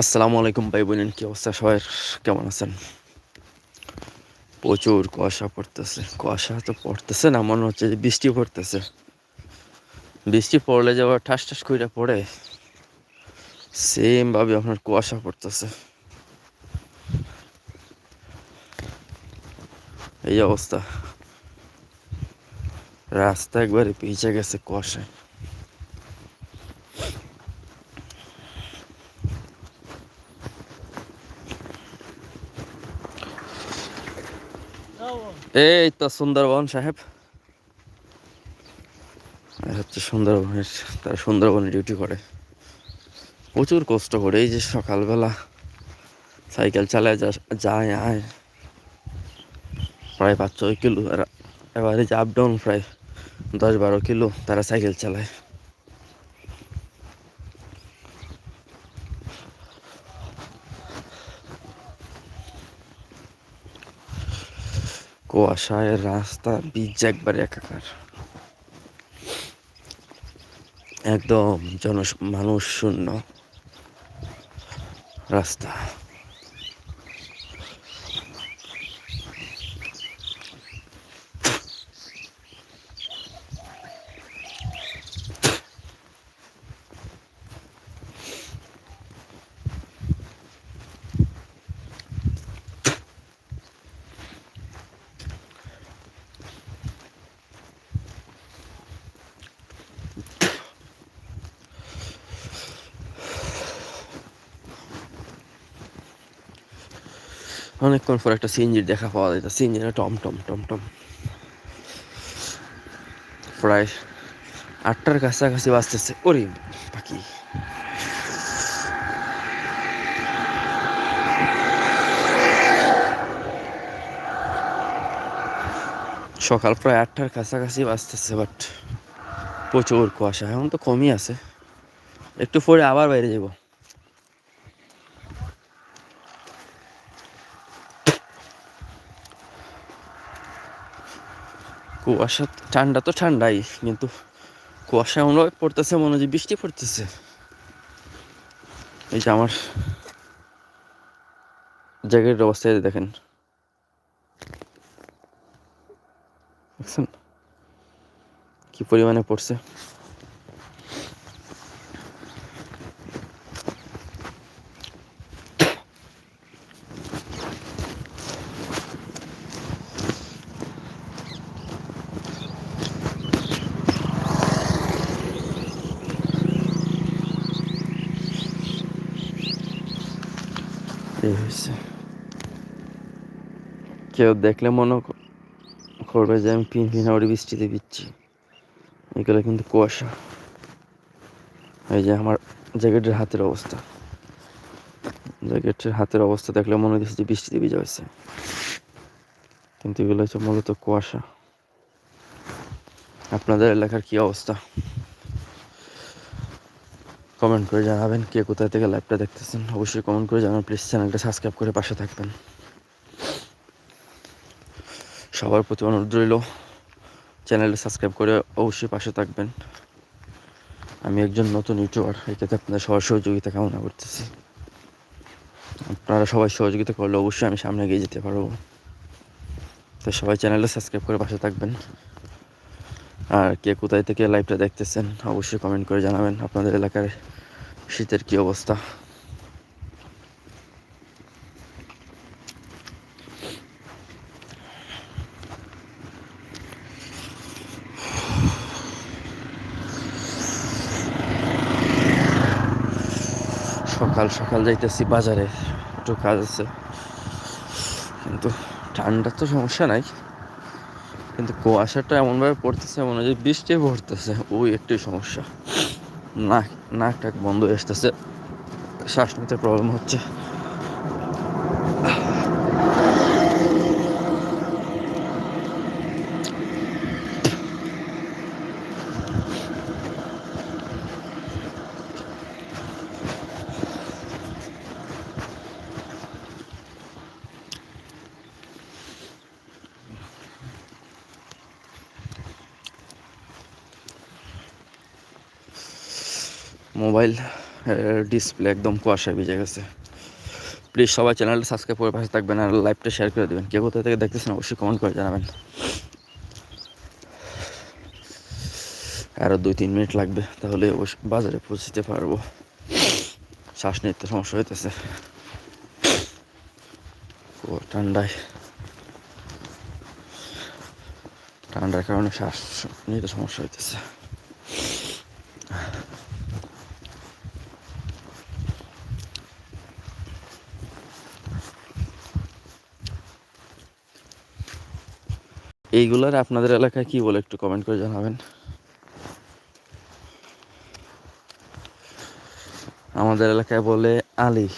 আসসালামু আলাইকুম, ভাই বোনেন কি অবস্থা? সবাই কেমন আছেন? প্রচুর কুয়াশা পড়তেছে। কুয়াশা তো পড়তেছে না, মনে হচ্ছে যে বৃষ্টি পড়তেছে। বৃষ্টি পড়লে যে আবার ঠাস ঠাস করে পড়ে। সেম ভাবে আপনার কুয়াশা পড়তেছে। এই অবস্থা। রাস্তা একবারে পিছিয়ে গেছে কুয়াশায়। এই তো সুন্দরবন, সাহেব। হচ্ছে সুন্দরবনের, তারা সুন্দরবনে ডিউটি করে। প্রচুর কষ্ট করে, এই যে সকালবেলা সাইকেল চালায় যায়, আয়। প্রায় পাঁচ ছয় কিলো এবারে আপ ডাউন প্রায় দশ বারো কিলো তারা সাইকেল চালায়। কুয়াশায় রাস্তা বীজ একবারে একাকার। একদম জন মানুষ শূন্য রাস্তা। অনেকক্ষণ পর একটা সিএনজির দেখা পাওয়া যায়। সিএনজিটা টম টম টম টম। প্রায় আটটার কাছাকাছি বাঁচতেছে ওরে পাখি সকাল প্রায় আটটার কাছাকাছি বাঁচতেছে বাট প্রচুর কুয়াশা। এখন তো কমই আছে। একটু পরে আবার বাইরে যাব। কুয়াশা ঠান্ডা তো ঠান্ডাই, কিন্তু কুয়াশা এমনভাবে পড়তেছে, মনে হয় বৃষ্টি পড়তেছে। এই যে আমার জ্যাকেটের অবস্থায় দেখেন। দেখছেন? কি পরিমাণে পড়ছে? এই হয়েছে। কেউ দেখলে মনে করবে যে আমি পিন পিন ওর বৃষ্টিতে দিচ্ছি এগুলো কিন্তু কুয়াশা। এই যে আমার জ্যাকেটের হাতের অবস্থা। জ্যাকেটের হাতের অবস্থা দেখলে মনে হচ্ছে যে বৃষ্টিতে ভিজা হয়েছে। কিন্তু এগুলো হচ্ছে মূলত কুয়াশা। আপনাদের এলাকার কি অবস্থা? কমেন্ট করে জানাবেন কে কোথায় থেকে লাইভটা দেখতেছেন। অবশ্যই কমেন্ট করে জানাবেন। প্লিজ চ্যানেলটা সাবস্ক্রাইব করে পাশে থাকবেন। সবার প্রতি অনুরোধ রইল চ্যানেলটা সাবস্ক্রাইব করে অবশ্যই পাশে থাকবেন। আমি একজন নতুন ইউটিউবার এক্ষেত্রে আপনাদের সবার সহযোগিতা কামনা করতেছি। আপনারা সবাই সহযোগিতা করলে অবশ্যই আমি সামনে এগিয়ে যেতে পারব। তো সবাই চ্যানেলটা সাবস্ক্রাইব করে পাশে থাকবেন। আর কে কোথায় থেকে লাইভটা দেখতেছেন, অবশ্যই কমেন্ট করে জানাবেন আপনাদের এলাকার শীতের কি অবস্থা। সকাল সকাল যাইতেছি বাজারে, একটু কাজ আছে। কিন্তু ঠান্ডার তো সমস্যা নাই। কিন্তু কুয়াশাটা এমনভাবে পড়তেছে মনে হয় বৃষ্টি পড়তেছে। ওই একটি সমস্যা। নাক নাক টাক বন্ধ আসতেছে। শ্বাস নিতে প্রবলেম হচ্ছে। মোবাইল ডিসপ্লে একদম কুয়াশায় ভিজে গেছে। প্লিজ সবাই চ্যানেলটা সাবস্ক্রাইব করে পাশে থাকবেন আর লাইভটা শেয়ার করে দেবেন। কেউ কোথা থেকে দেখতেছেন অবশ্যই কমেন্ট করে জানাবেন। আরও দুই তিন মিনিট লাগবে, তাহলে বাজারে পৌঁছতে পারব। শ্বাস নিতে সমস্যা হইতেছে। ও, ঠান্ডায়। ঠান্ডার কারণে শ্বাস নিতে সমস্যা হইতেছে। এইগুলার আপনাদের এলাকায় কি বলে একটু কমেন্ট করে জানাবেন। আমাদের এলাকায় বলে আলি।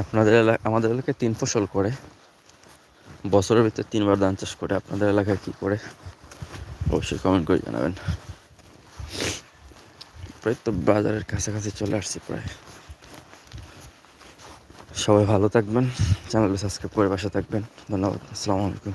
আপনাদের এলাকা আমাদের এলাকায় তিন ফসল করে। বছরের ভিতরে তিনবার ধান চাষ করে। আপনাদের এলাকায় কি করে? অবশ্যই কমেন্ট করে জানাবেন। প্রায় তো বাজারের কাছাকাছি চলে আসছি প্রায়। সবাই ভালো থাকবেন চ্যানেলটা সাবস্ক্রাইব করে বাসা থাকবেন। ধন্যবাদ আসসালামু আলাইকুম।